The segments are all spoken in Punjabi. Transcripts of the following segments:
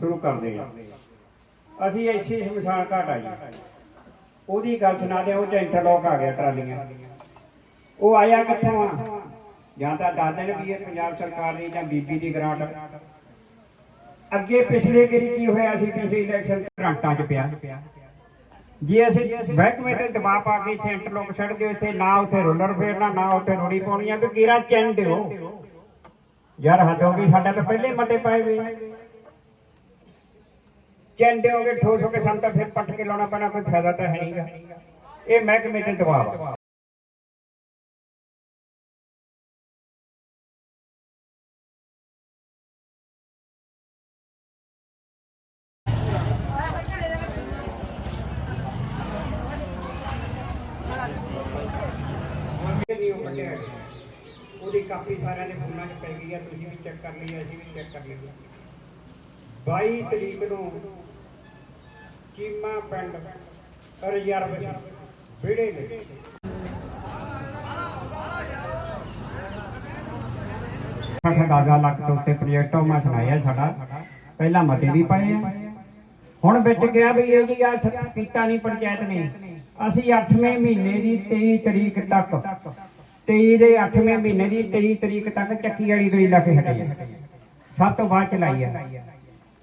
ਸ਼ੁਰੂ ਕਰਦੇ ਹਾਂ। ਅਸੀਂ ਐਸੀ ਸ਼ਮਸ਼ਾਨ ਘਾਟ ਆਈ ਉਹਦੀ ਗੱਲ ਸੁਣਾ ਦੇ ਉਹ ਚ ਇੰਟਰਲੋਕ ਆ ਗਿਆ ਟਰਾਲੀਆਂ। ਉਹ ਆਇਆ ਕਿੱਥੋਂ ਆ? ਜਾਂ ਤਾਂ ਦੱਸਦੇ ਨੇ ਵੀ ਇਹ ਪੰਜਾਬ ਸਰਕਾਰ ਦੀ ਜਾਂ ਬੀਬੀ ਦੀ ਗ੍ਰਾਂਟ। ਅੱਗੇ ਪਿਛਲੇ ਗੇਰੀ ਕੀ ਹੋਇਆ ਸੀ ਪਿਛਲੇ ਇਲੈਕਸ਼ਨ ਗ੍ਰਾਂਟਾਂ 'ਚ ਪਿਆ। ਜੇ ਅਸੀਂ ਮਹਿਕਮੇ ਤੇ ਦਬਾਅ ਪਾ ਕੇ ਇੱਥੇ ਇੰਟਰਲੋਕ ਛੱਡ ਦਿਓ, ਇੱਥੇ ਨਾ ਉੱਥੇ ਰੋਲਰ ਫੇਰਨਾ, ਨਾ ਉੱਥੇ ਰੋੜੀ ਪਾਉਣੀ ਆ, ਵੀ ਕੀਰਾ ਚੈਨ ਦਿਓ। ਯਾਰ ਹੱਦ ਹੋ ਗਈ, ਸਾਡਾ ਤਾਂ ਪਹਿਲੇ ਹੀ ਮਤੇ ਪਾਏ ਵੇ। ਚੈਨ ਹੋਗੇ ਠੋਸ ਹੋ ਕੇ ਸਾਨੂੰ ਤਾਂ ਫਿਰ ਪੱਟ ਕੇ ਲਾਉਣਾ ਪੈਣਾ, ਕੋਈ ਫਾਇਦਾ ਤਾਂ ਹੈ ਨਹੀਂਗਾ ਇਹ ਮਹਿਕਮੇ ਤੇ ਦਬਾਅ ਆ। ਉਹਦੀ ਕਾਪੀ ਸਾਰਿਆਂ ਦੇ ਫੋਨਾਂ 'ਚ ਪੈ ਗਈ ਆ, ਤੁਸੀਂ ਵੀ ਚੈੱਕ ਕਰ ਲਈ ਅਸੀਂ ਵੀ ਚੈੱਕ ਕਰ ਲਈ 22 ਤਰੀਕ ਨੂੰ ਚੀਮਾ ਪਿੰਡ ਰਿਜ਼ਰਵ ਵਿੜੇ ਨੇ ਸਾਡਾ ਲੱਖ ਤੋਂ ਉੱਤੇ ਪ੍ਰੋਜੈਕਟ ਮੈਂ ਸੁਣਾਇਆ ਸਾਡਾ। ਪਹਿਲਾਂ ਮਤੇ ਵੀ ਪਏ ਆ। ਹੁਣ ਵਿੱਚ ਗਿਆ ਵੀ ਇਹ ਜੀ ਆ ਕੀਤਾ ਨਹੀਂ, ਪੰਚਾਇਤ ਨੇ ਅਸੀਂ 8ਵੇਂ ਮਹੀਨੇ ਦੀ 23 ਤਰੀਕ ਤੱਕ 23 ਦੇ 8ਵੇਂ ਮਹੀਨੇ ਦੀ 23 ਤਰੀਕ ਤੱਕ ਚੱਕੀ ਵਾਲੀ ਗਈ ਲਾ ਕੇ ਹਟੇ ਸਭ ਤੋਂ ਬਾਅਦ ਚਲਾਈ ਆ।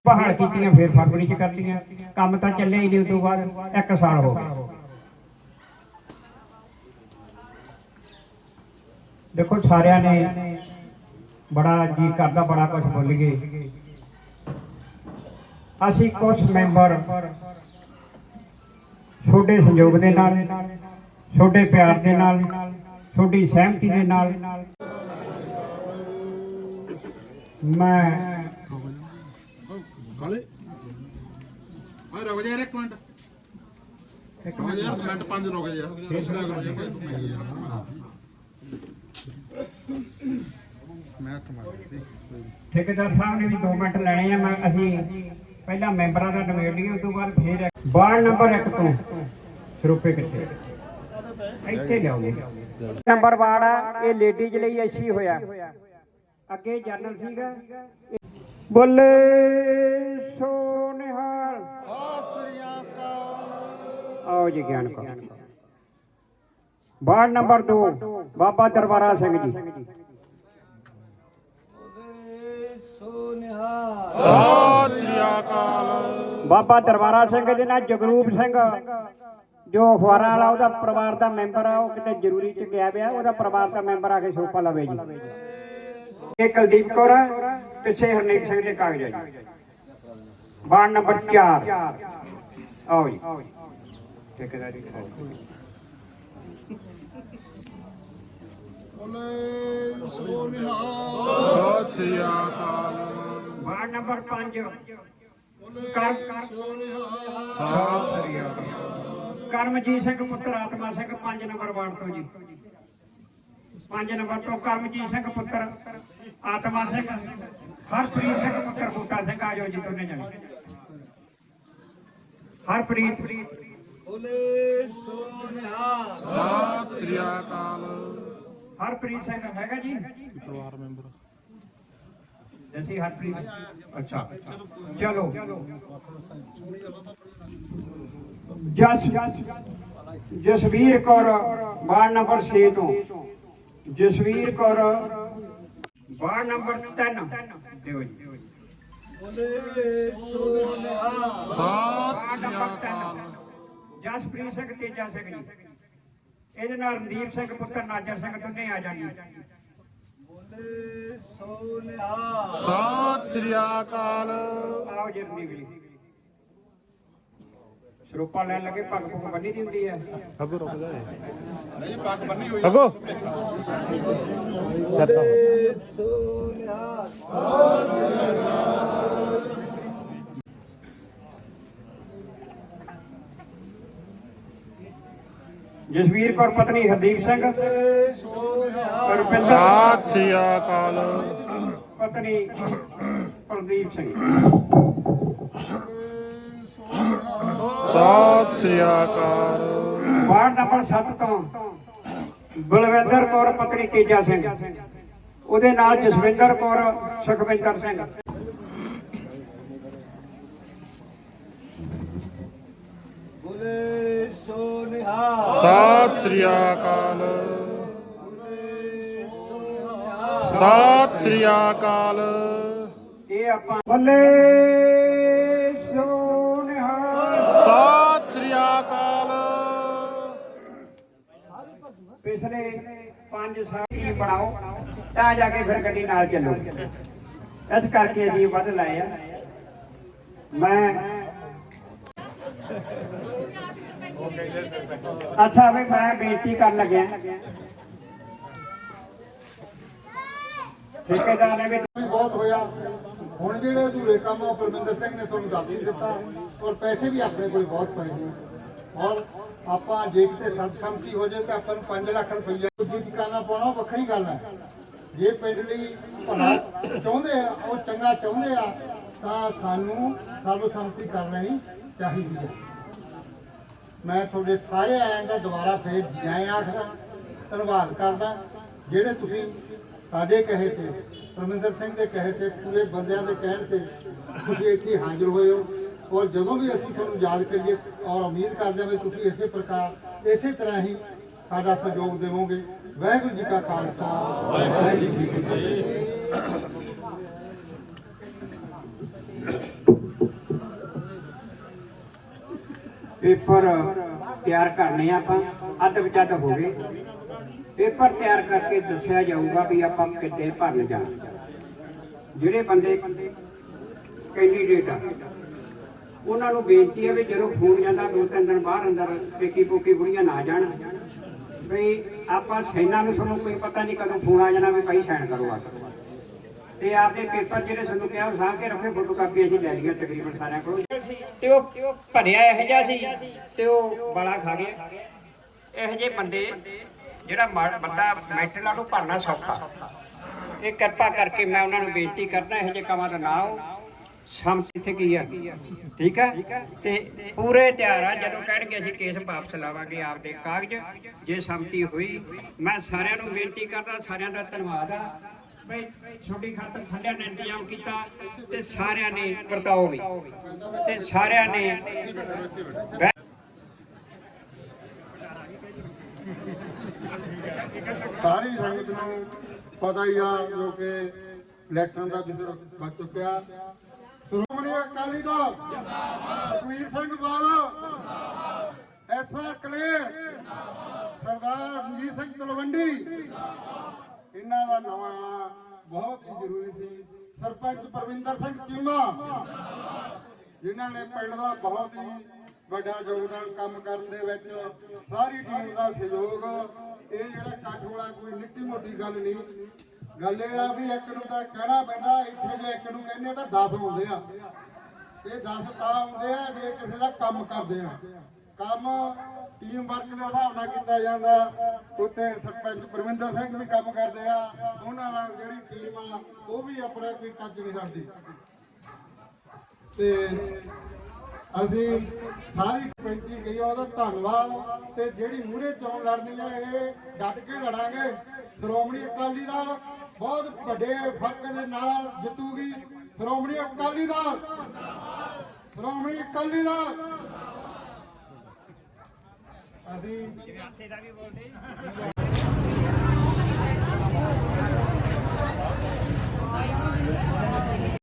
ਪਹਾੜ ਕੀਤੀਆਂ, ਫਿਰ ਫਰਵਰੀ ਚ ਕਰਤੀਆਂ। ਕੰਮ ਤਾਂ ਚੱਲਿਆ ਹੀ ਨਹੀਂ ਉਸ ਬਾਅਦ, ਇੱਕ ਸਾਲ ਹੋ ਗਿਆ। ਦੇਖੋ, ਸਾਰਿਆਂ ਨੇ ਬੜਾ ਜੀ ਕਰਦਾ, ਬੜਾ ਕੁਝ ਬੋਲ ਅਸੀਂ ਕੁਝ ਮੈਂਬਰ ਛੋਟੇ ਸੰਯੋਗ ਦੇ ਨਾਲ ਛੋਟੇ ਪਿਆਰ ਦੇ ਨਾਲ ਛੋਟੀ ਸਹਿਮਤੀ ਦੇ ਨਾਲ, ਮੈਂ ਕਾਲੇ ਆ ਰੁਕ ਜਾ ਯਾਰ ਇੱਕ ਮਿੰਟ। ਯਾਰ ਮਿੰਟ। ਪੰਜ ਰੁਕ ਜਾ। ਫੇਸਲਾ ਕਰੋ। ਯਾਰ ਮੈਂ ਠੇਕੇਦਾਰ ਸਾਹਿਬ ਨੇ ਵੀ 2 ਮਿੰਟ ਲੈਣੇ ਆ ਮੈਂ ਅਸੀਂ ਪਹਿਲਾਂ ਮੈਂਬਰਾਂ ਦਾ ਨਿਬੇੜ ਲਈਏ ਉਸ ਤੋਂ ਬਾਅਦ ਫੇਰ ਵਾਰਡ ਨੰਬਰ 1 ਤੋਂ ਸਰੂਪੇ ਕਿੱਥੇ ਇੱਥੇ ਲਿਆਓਗੇ ਨੰਬਰ ਵਾਰਡ ਆ ਇਹ ਲੇਡੀਜ਼ ਲਈ ਐਸੀ ਹੋਇਆ। ਅੱਗੇ ਜਨਰਲ ਸੀਗਾ ਬੋਲੇ ਸੋ ਨਿਹਾਲ ਆਓ ਜੀ ਗਿਆਨ ਕੋ ਵਾਰਡ ਨੰਬਰ 2 ਬਾਬਾ ਦਰਬਾਰਾ ਸਿੰਘ ਜੀ। ਸਤਿ ਸ੍ਰੀ ਅਕਾਲ ਬਾਬਾ ਦਰਬਾਰਾ ਸਿੰਘ ਦੇ ਨਾਲ ਜਗਰੂਪ ਸਿੰਘ, ਜੋ ਅਖਬਾਰਾਂ ਵਾਲਾ, ਉਹਦਾ ਪਰਿਵਾਰ ਦਾ ਮੈਂਬਰ ਆ, ਉਹ ਕਿਤੇ ਜ਼ਰੂਰੀ ਚ ਗਿਆ ਪਿਆ, ਉਹਦਾ ਪਰਿਵਾਰ ਦਾ ਮੈਂਬਰ ਆ ਕੇ ਸਰੂਪਾ ਲਵੇ ਜੀ। ਇਹ ਕੁਲਦੀਪ ਕੌਰ ਪਿੱਛੇ ਹਰਨੇਕ ਸਿੰਘ ਦੇ ਕਾਗਜ਼ ਆ ਜੀ। ਵਾਰਡ ਨੰਬਰ 4 ਆਓ ਜੀ। ਠੇਕੇਦਾਰੀ ਕਰਾਓ ਬੋਲੇ ਸੋ ਨਿਹਾਲ। ਸਤਿ ਸ੍ਰੀ ਅਕਾਲ ਵਾਰਡ ਨੰਬਰ 5 ਕਰ ਸੋ ਨਿਹਾਲ। ਸਤਿ ਸ੍ਰੀ ਅਕਾਲ ਕਰਮਜੀਤ ਸਿੰਘ ਪੁੱਤਰ ਆਤਮਾ ਸਿੰਘ 5 ਨੰਬਰ ਵਾਰਡ ਤੋਂ ਜੀ। 5 ਨੰਬਰ ਤੋਂ ਕਰਮਜੀਤ ਸਿੰਘ ਪੁੱਤਰ ਆਤਮਾ ਸਿੰਘ ਹਰਪ੍ਰੀਤ ਸਿੰਘ ਪੁੱਤਰ ਬੂਟਾ ਸਿੰਘ ਆ ਜਾਓ ਜੀ ਦੋਨੇ ਜਣੇ। ਹਰਪ੍ਰੀਤ। ਸਤਿ ਸ੍ਰੀ ਅਕਾਲ। ਹਰਪ੍ਰੀਤ ਸਿੰਘ ਹੈਗਾ ਜੀ? ਪਰਿਵਾਰ ਮੈਂਬਰ। ਜੈਸੀ ਹਰਪ੍ਰੀਤ। ਅੱਛਾ। ਚਲੋ। ਜਸ ਜਸਵੀਰ ਕੌਰ ਵਾਰਡ ਨੰਬਰ 6 ਤੋਂ। ਜਸਵੀਰ ਕੌਰ। ਵਾਰਡ ਨੰਬਰ 3 ਦਿਓ ਜੀ। ਸਤਿ ਸ੍ਰੀ ਨੰਬਰ ਅਕਾਲ। 3 ਜਸਪ੍ਰੀਤ ਸਿੰਘ ਤੇਜਾ ਸਿੰਘ ਜੀ। ਇਹਦੇ ਨਾਲ ਰਣਦੀਪ ਸਿੰਘ ਪੁੱਤਰ ਨਾਜਰ ਸਿੰਘ ਦੋਨੇ ਆ ਜਾਣਗੇ। ਸਤਿ ਸ੍ਰੀ ਅਕਾਲ। ਆਓ ਜੀ ਰਣਦੀਪ ਜੀ। ਸਰੂਪਾ ਲੈਣ ਲੱਗੇ ਪੱਗ ਪੁੱਗ ਬੰਨੀ ਦੀ ਹੁੰਦੀ ਹੈ ਅਗੋ ਰੁਕ ਜਾ। ਨਹੀਂ ਪੱਗ ਬੰਨੀ ਹੋਈ ਅਗੋ। ਜਸਵੀਰ ਕੌਰ ਪਤਨੀ ਹਰਦੀਪ ਸਿੰਘ ਸਤਿ ਸ੍ਰੀ ਅਕਾਲ। ਪਤਨੀ ਪ੍ਰਦੀਪ ਸਿੰਘ। ਸਤਿ ਸ੍ਰੀ ਅਕਾਲ। ਵਾਰਡ ਨੰਬਰ 7 ਤੋਂ ਬਲਵਿੰਦਰ ਕੌਰ ਪਤਨੀ ਤੇਜਾ ਸਿੰਘ। ਉਹਦੇ ਨਾਲ ਜਸਵਿੰਦਰ ਕੌਰ ਸੁਖਵਿੰਦਰ ਸਿੰਘ। ਬੋਲੇ ਸੋ ਨਿਹਾਲ। ਸਤਿ ਸ੍ਰੀ ਅਕਾਲ। ਸਤਿ ਸ੍ਰੀ ਅਕਾਲ। ਇਹ ਆਪਾਂ ਬੱਲੇ ਸੋਨਿਹਾਲ ਸਤਿ ਅਕਾਲ। ਪਿਛਲੇ 5 ਸਾਲ ਹੀ ਬਣਾਓ, ਤਾਂ ਜਾ ਕੇ ਫਿਰ ਗੱਡੀ ਨਾਲ ਚੱਲੋ। ਇਸ ਕਰਕੇ ਅਸੀਂ ਵੱਧ ਲਾਏ ਆ। ਮੈਂ ਅੱਛਾ, ਵੀ ਮੈਂ ਬੇਨਤੀ ਕਰਨ ਲੱਗਿਆ। ਠੇਕੇਦਾਰ ਨੇ ਵੀ ਬਹੁਤ ਹੋਇਆ। ਹੁਣ ਜਿਹੜੇ ਅਧੂਰੇ ਕੰਮ ਆ ਪਰਮਿੰਦਰ ਸਿੰਘ ਨੇ ਤੁਹਾਨੂੰ ਦੱਸ ਹੀ ਦਿੱਤਾ। ਔਰ ਪੈਸੇ ਵੀ ਆਪਣੇ ਕੋਲ ਬਹੁਤ ਪਏ ਨੇ। ਔਰ ਆਪਾਂ ਜੇ ਕਿਤੇ ਸਰਬਸੰਮਤੀ ਹੋ ਜਾਏ ਤਾਂ ਆਪਾਂ ਨੂੰ 5 ਲੱਖ ਰੁਪਈਆ ਦੂਜੀ ਟਿਕਾਣਾ ਪਾਉਣਾ ਵੱਖਰੀ ਗੱਲ ਹੈ। ਜੇ ਪਿੰਡ ਲਈ ਭਲਾ ਚਾਹੁੰਦੇ ਆ, ਉਹ ਚੰਗਾ ਚਾਹੁੰਦੇ ਆ, ਤਾਂ ਸਾਨੂੰ ਸਰਬਸੰਮਤੀ ਕਰ ਲੈਣੀ ਚਾਹੀਦੀ ਹੈ। ਮੈਂ ਤੁਹਾਡੇ ਸਾਰੇ ਆਇਆਂ ਦਾ ਦੁਬਾਰਾ ਫੇਰ ਜੈ ਆਖਦਾ, ਧੰਨਵਾਦ ਕਰਦਾ। ਜਿਹੜੇ ਤੁਸੀਂ ਸਾਡੇ ਕਹੇ ਤੇ, ਪਰਮਿੰਦਰ ਸਿੰਘ ਦੇ ਕਹੇ ਤੇ, ਪੂਰੇ ਬੰਦਿਆਂ ਦੇ ਕਹਿਣ ਤੇ ਤੁਸੀਂ ਇੱਥੇ ਹਾਜ਼ਰ ਹੋਏ ਹੋ। ਔਰ ਜਦੋਂ ਵੀ ਅਸੀਂ ਤੁਹਾਨੂੰ ਯਾਦ ਕਰੀਏ ਔਰ ਉਮੀਦ ਕਰਦੇ ਹਾਂ ਵੀ ਤੁਸੀਂ ਇਸੇ ਪ੍ਰਕਾਰ, ਇਸੇ ਤਰ੍ਹਾਂ ਹੀ ਸਾਡਾ ਸਹਿਯੋਗ ਦੇਵੋਗੇ। ਵਾਹਿਗੁਰੂ ਜੀ ਕਾ ਖਾਲਸਾ। ਵਾਹਿਗੁਰੂ ਜੀ ਕੀ ਫਤਿਹ ਪੇਪਰ ਤਿਆਰ ਕਰਨੇ ਆ ਆਪਾਂ, ਅੱਧ ਵਿਚੱਧ ਹੋ ਗਏ। ਪੇਪਰ ਤਿਆਰ ਕਰਕੇ ਦੱਸਿਆ ਜਾਊਗਾ ਵੀ ਆਪਾਂ ਕਿੱਥੇ ਭਰਨ ਜਾਣਾ। ਜਿਹੜੇ ਬੰਦੇ ਕੈਂਡੀਡੇਟ ਆ ਉਹਨਾਂ ਨੂੰ ਬੇਨਤੀ ਹੈ ਵੀ ਜਦੋਂ ਫੋਨ ਜਾਂਦਾ ਦੋ ਤਿੰਨ ਦਿਨ ਬਾਹਰ ਅੰਦਰ ਪੇਕੀ ਪੋਕੀ ਬੁੜੀਆਂ ਨਾ ਜਾਣ। ਵੀ ਆਪਾਂ ਸੈਨਾ ਨੂੰ ਸਾਨੂੰ ਕੋਈ ਪਤਾ ਨਹੀਂ ਕਦੋਂ ਫੋਨ ਆ ਜਾਣਾ ਵੀ ਭਾਈ ਸਾਈਨ ਕਰੋ ਆ। ਤੇ ਆਪਦੇ ਪੇਪਰ ਜਿਹੜੇ ਸਾਨੂੰ ਕਿਹਾ ਉਹ ਸਾਂਭ ਕੇ ਰੱਖੇ, ਫੋਟੋ ਕਾਪੀ ਅਸੀਂ ਲੈ ਲਈਆਂ ਤਕਰੀਬਨ ਸਾਰਿਆਂ ਕੋਲ। ਤੇ ਉਹ ਭਰਿਆ ਇਹੋ ਜਿਹਾ ਸੀ ਤੇ ਉਹ ਬੜਾ ਖਾ ਗਿਆ। ਇਹੋ ਜਿਹੇ ਬੰਦੇ ਜਿਹੜਾ ਮਾ- ਬੰਦਾ ਮੈਟਰਲਾਂ ਭਰਨਾ ਸੌਖਾ। ਇਹ ਕਿਰਪਾ ਕਰਕੇ ਮੈਂ ਉਹਨਾਂ ਨੂੰ ਬੇਨਤੀ ਕਰਦਾ, ਇਹੋ ਜਿਹੇ ਕੰਮਾਂ ਦਾ ਨਾ ਆਓ। ਸੰਮਤ ਇੱਥੇ ਕੀ ਆ? ਠੀਕ ਹੈ ਤੇ ਪੂਰੇ ਤਿਆਰ ਆ, ਜਦੋਂ ਕਹਿਣਗੇ ਅਸੀਂ ਕੇਸ ਵਾਪਸ ਲਾਵਾਂਗੇ ਆਪਦੇ ਕਾਗਜ਼, ਜੇ ਸੰਮਤੀ ਹੋਈ, ਮੈਂ ਸਾਰਿਆਂ ਨੂੰ ਬੇਨਤੀ ਕਰਦਾ, ਸਾਰਿਆਂ ਦਾ ਧੰਨਵਾਦ ਆ। ਬਈ ਛੋਟੀ ਖਾਤਰ ਠੰਡਿਆਂ ਨੇ ਇੰਤਜ਼ਾਮ ਕੀਤਾ ਤੇ ਸਾਰਿਆਂ ਨੇ ਵਰਤਾਓ ਵੀ। ਤੇ ਸਾਰਿਆਂ ਨੇ ਬਹਿ- ਸਾਰੀ ਸੰਗਤ ਨੂੰ ਪਤਾ ਹੀ ਆ ਜੋ ਕਿ ਇਲੈਕਸ਼ਨ ਦਾ ਵਿਸਰ ਵੱਜ ਚੁੱਕਿਆ। ਸ਼੍ਰੋਮਣੀ ਅਕਾਲੀ ਦਲ ਸੁਖਵੀਰ ਸਿੰਘ ਬਾਦਲ, ਐਸਾ ਕਲੇਰ, ਸਰਦਾਰ ਰਣਜੀਤ ਸਿੰਘ ਤਲਵੰਡੀ, ਇਹਨਾਂ ਦਾ ਨਵਾਂ ਆਉਣਾ ਬਹੁਤ ਹੀ ਜ਼ਰੂਰੀ ਸੀ। ਸਰਪੰਚ ਪਰਵਿੰਦਰ ਸਿੰਘ ਚੀਮਾ, ਜਿਨ੍ਹਾਂ ਨੇ ਪਿੰਡ ਦਾ ਬਹੁਤ ਹੀ ਵੱਡਾ ਯੋਗਦਾਨ ਕੰਮ ਕਰਨ ਦੇ ਵਿੱਚ ਸਾਰੀ ਟੀਮ ਦਾ ਸਹਿਯੋਗ, ਇਹ ਜਿਹੜਾ ਇਕੱਠ ਵਾਲਾ ਕੋਈ ਨਿੱਕੀ ਮੋਟੀ ਗੱਲ ਨਹੀਂ ਗੱਲ ਇਹ ਆ ਵੀ ਇੱਕ ਨੂੰ ਤਾਂ ਕਹਿਣਾ ਪੈਂਦਾ, ਇੱਥੇ ਜੇ ਇੱਕ ਨੂੰ ਕਹਿੰਦੇ ਤਾਂ 10 ਹੁੰਦੇ ਆ। ਇਹ 10 ਤਾਂ ਹੁੰਦੇ ਆ, ਜੇ ਕਿਸੇ ਦਾ ਕੰਮ ਕਰਦੇ ਆ। ਕੰਮ ਟੀਮ ਵਰਕ ਦੇ ਹਿਸਾਬ ਨਾਲ ਕੀਤਾ ਜਾਂਦਾ। ਉੱਥੇ ਸਰਪੰਚ ਪਰਮਿੰਦਰ ਸਿੰਘ ਵੀ ਕੰਮ ਕਰਦੇ ਆ। ਉਹਨਾਂ ਨਾਲ ਜਿਹੜੀ ਟੀਮ ਆ, ਉਹ ਵੀ ਆਪਣਾ ਕੋਈ ਕੱਜ ਨਹੀਂ ਕਰਦੀ ਤੇ ਅਸੀਂ ਸਾਰੀ ਪੰਚੀ ਗਈ ਉਹਦਾ ਧੰਨਵਾਦ। ਤੇ ਜਿਹੜੀ ਮੂਹਰੇ ਚੋਣ ਲੜਨੀ ਆ, ਇਹ ਡਟ ਕੇ ਲੜਾਂਗੇ। ਸ਼੍ਰੋਮਣੀ ਅਕਾਲੀ ਦਲ ਬਹੁਤ ਵੱਡੇ ਫ਼ਰਕ ਦੇ ਨਾਲ ਜਿੱਤੂਗੀ। ਸ਼੍ਰੋਮਣੀ ਅਕਾਲੀ ਦਲ। ਸ਼੍ਰੋਮਣੀ ਅਕਾਲੀ ਦਲ। ਅਸੀਂ